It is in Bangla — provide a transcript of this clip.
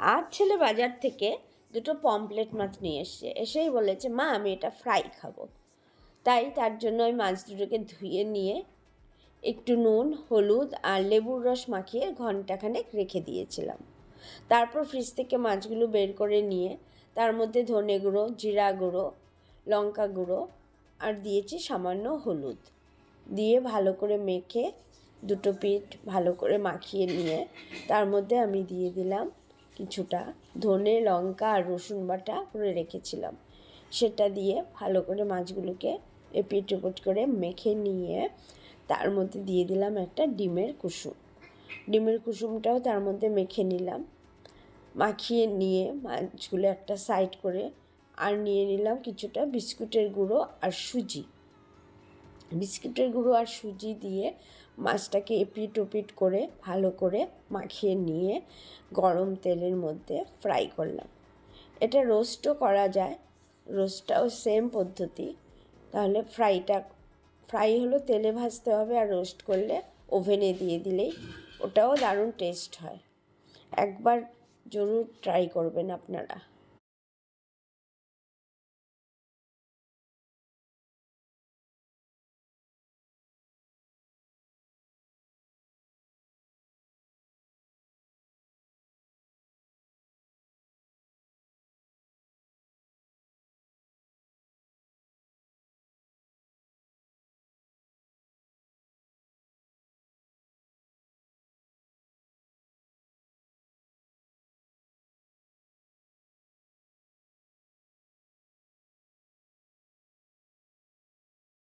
আর ছেলে বাজার থেকে দুটো পমপ্লেট মাছ নিয়ে এসছে এসেই বলেছে, মা, আমি এটা ফ্রাই খাব। তাই তার জন্য ওই মাছ দুটোকে ধুয়ে নিয়ে একটু নুন, হলুদ আর লেবুর রস মাখিয়ে ঘন্টাখানেক রেখে দিয়েছিলাম। তারপর ফ্রিজ থেকে মাছগুলো বের করে নিয়ে তার মধ্যে ধনে গুঁড়ো, জিরা গুঁড়ো, লঙ্কা গুঁড়ো আর দিয়েছি সামান্য হলুদ। দিয়ে ভালো করে মেখে দুটো পিঠ ভালো করে মাখিয়ে নিয়ে তার মধ্যে আমি দিয়ে দিলাম কিছুটা ধনে, লঙ্কা আর রসুন বাটা করে রেখেছিলাম। সেটা দিয়ে ভালো করে মাছগুলোকে এপিট ওপিট করে মেখে নিয়ে তার মধ্যে দিয়ে দিলাম একটা ডিমের কুসুম। ডিমের কুসুমটাও তার মধ্যে মেখে নিলাম। মাখিয়ে নিয়ে মাছগুলো একটা সাইড করে আর নিয়ে নিলাম কিছুটা বিস্কুটের গুঁড়ো আর সুজি। বিস্কুটের গুঁড়ো আর সুজি দিয়ে মাছটাকে এপিট ওপিট করে ভালো করে মাখিয়ে নিয়ে গরম তেলের মধ্যে ফ্রাই করলাম। এটা রোস্টও করা যায়, রোস্টটাও সেম পদ্ধতি। তাহলে ফ্রাইটা, ফ্রাই হলো তেলে ভাজতে হবে আর রোস্ট করলে ওভেনে দিয়ে দিলেই ওটাও দারুণ টেস্ট হয়। একবার জরুর ট্রাই করবেন আপনারা।